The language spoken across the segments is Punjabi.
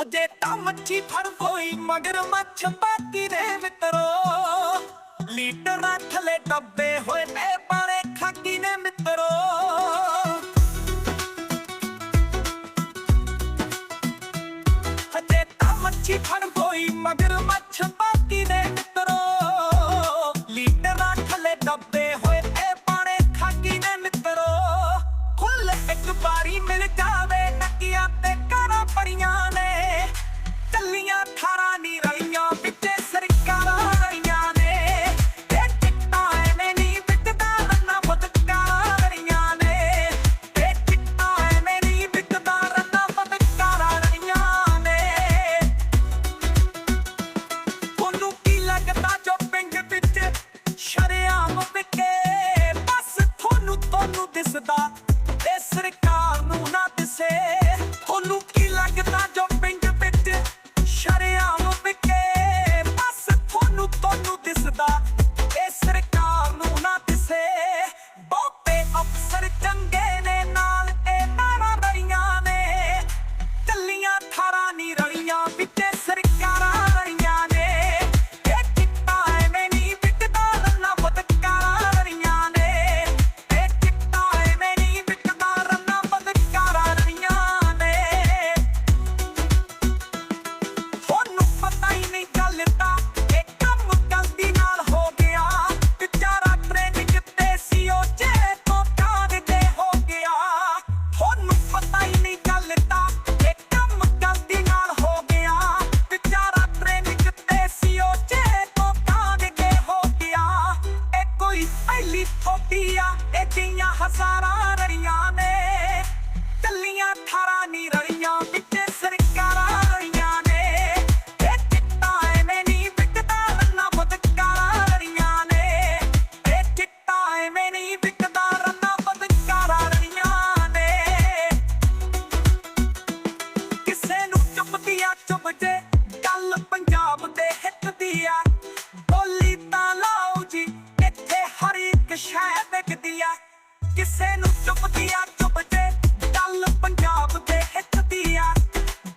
ਹਜੇ ਤਾਂ ਮੱਛੀ ਫੜ ਕੋਈ ਮਗਰ ਮੱਛ ਬਾਕੀ ਦੇ ਮਿੱਤਰੋ। ਲੀਟਰਾਂ ਥਲੇ ਡੱਬੇ ਹੋਏ ਨੇ ਬਾਰੇ ਖਾਕੀ ਨੇ ਮਿੱਤਰੋ। ਹਜੇ ਤਾਂ ਮੱਛੀ ਫੜ ਕੋਈ ਮਗਰ ਮੱਛ ਬਾਕੀ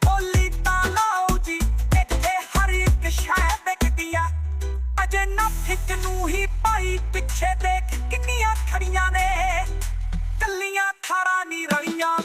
ਬੋਲੀ ਤਾਂ ਲਾਓ ਜੀ, ਇੱਥੇ ਹਰ ਇੱਕ ਸ਼ਹਿਰ ਵਿਕਦੀਆਂ ਅਜੇ ਨਾ ਨੂੰ ਹੀ ਪਾਈ ਪਿੱਛੇ ਦੇਖ ਕਿੰਨੀਆਂ ਖੜੀਆਂ ਨੇ। ਕੱਲੀਆਂ ਥਾਰਾਂ ਨਹੀਂ ਰਲੀਆਂ।